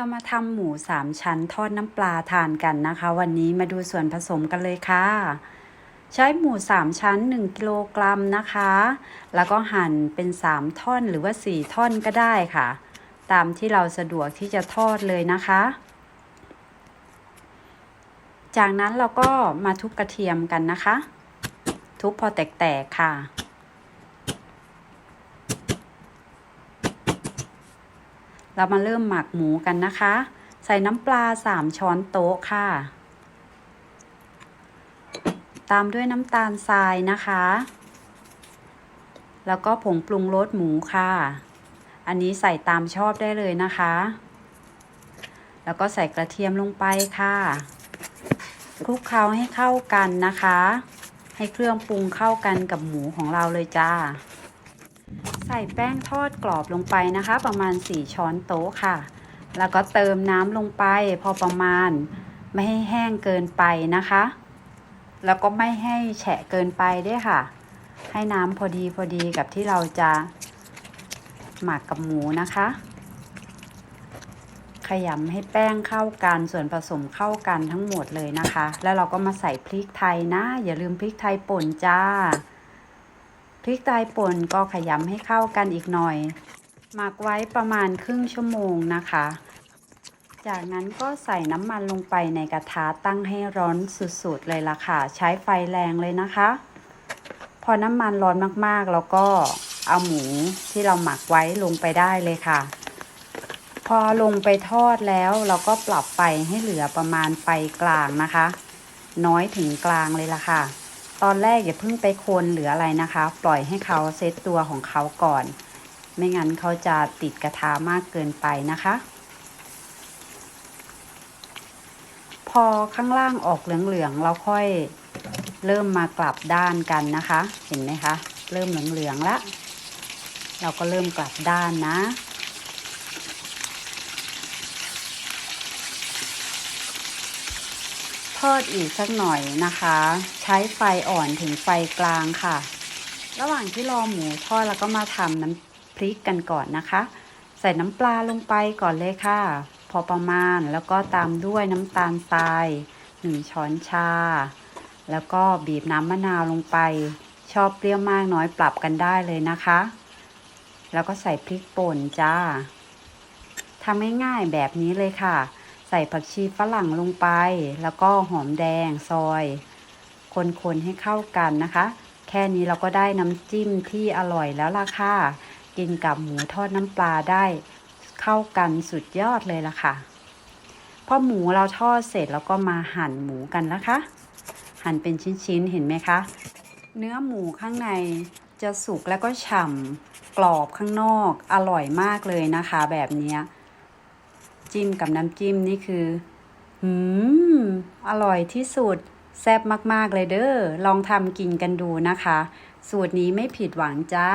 เรามาทำหมูสามชั้นทอดน้ำปลาทานกันนะคะ วันนี้มาดูส่วนผสมกันเลยค่ะ ใช้หมูสามชั้น 1กิโลกรัมนะคะ แล้วก็หั่นเป็น3ท่อนหรือว่า4ท่อนก็ได้ค่ะ ตามที่เราสะดวกที่จะทอดเลยนะคะ จากนั้นเราก็มาทุบกระเทียมกันนะคะ ทุบพอแตกๆค่ะ เรามาเริ่มหมักหมูกันนะคะ ใส่น้ำปลา 3 ช้อนโต๊ะค่ะ ตามด้วยน้ำตาลทรายนะคะ แล้วก็ผงปรุงรสหมูค่ะ อันนี้ใส่ตามชอบได้เลยนะคะ แล้วก็ใส่กระเทียมลงไปค่ะคลุกเคล้าให้เข้ากันนะคะ ให้เครื่องปรุงเข้ากันกับหมูของเราเลยจ้า ใส่แป้งทอดกรอบลงไปนะคะ ประมาณ 4 ช้อนโต๊ะค่ะ แล้วก็เติมน้ำลงไปพอประมาณไม่ให้แห้งเกินไปนะคะ แล้วก็ไม่ให้แฉะเกินไปด้วยค่ะ ให้น้ำพอดีพอดีกับที่เราจะหมักกับหมูนะคะ ขยำให้แป้งเข้ากันส่วนผสมเข้ากันทั้งหมดเลยนะคะ แล้วเราก็มาใส่พริกไทยนะ อย่าลืมพริกไทยป่นจ้า ริกไทยป่นก็ขยำให้เข้ากันอีกหน่อย หมักไว้ประมาณครึ่งชั่วโมงนะคะ จากนั้นก็ใส่น้ำมันลงไปในกระทะตั้งให้ร้อนสุดๆเลยล่ะค่ะ ใช้ไฟแรงเลยนะคะ พอน้ำมันร้อนมากๆ แล้วก็เอาหมูที่เราหมักไว้ลงไปได้เลยค่ะ พอลงไปทอดแล้วเราก็ปรับไฟให้เหลือประมาณไฟกลางนะคะ น้อยถึงกลางเลยล่ะค่ะ ตอนแรกอย่าเพิ่งไปคนหรืออะไรนะคะ ปล่อยให้เขาเซตตัวของเขาก่อน ไม่งั้นเขาจะติดกระทะมากเกินไปนะคะ พอข้างล่างออกเหลืองๆเราค่อยเริ่มมากลับด้านกันนะคะ เห็นไหมคะ เริ่มเหลืองๆแล้วเราก็เริ่มกลับด้านนะ ทอดอีกสักหน่อยนะคะ ใช้ไฟอ่อนถึงไฟกลางค่ะ ระหว่างที่รอหมูทอดแล้วก็มาทำน้ำพริกกันก่อนนะคะ ใส่น้ำปลาลงไปก่อนเลยค่ะ พอประมาณแล้วก็ตามด้วยน้ำตาลทราย1ช้อนชา แล้วก็บีบน้ำมะนาวลงไป ชอบเปรี้ยวมากน้อยปรับกันได้เลยนะคะ แล้วก็ใส่พริกป่นจ้าทำง่ายๆแบบนี้เลยค่ะ ใส่ผักชีฝรั่งลงไป แล้วก็หอมแดงซอย คนๆให้เข้ากันนะคะ แค่นี้เราก็ได้น้ำจิ้มที่อร่อยแล้วล่ะค่ะ กินกับหมูทอดน้ำปลาได้ เข้ากันสุดยอดเลยล่ะค่ะพอหมูเราทอดเสร็จแล้วก็มาหั่นหมูกันนะคะ หั่นเป็นชิ้นๆเห็นไหมคะ เนื้อหมูข้างในจะสุกแล้วก็ฉ่ำกรอบข้างนอกอร่อยมากเลยนะคะ แบบนี้ จิ้มกับน้ำจิ้มนี่คือ อืม อร่อยที่สุด แซ่บมาก ๆ เลยเด้อ ลองทำกินกันดูนะคะ สูตรนี้ไม่ผิดหวังจ้า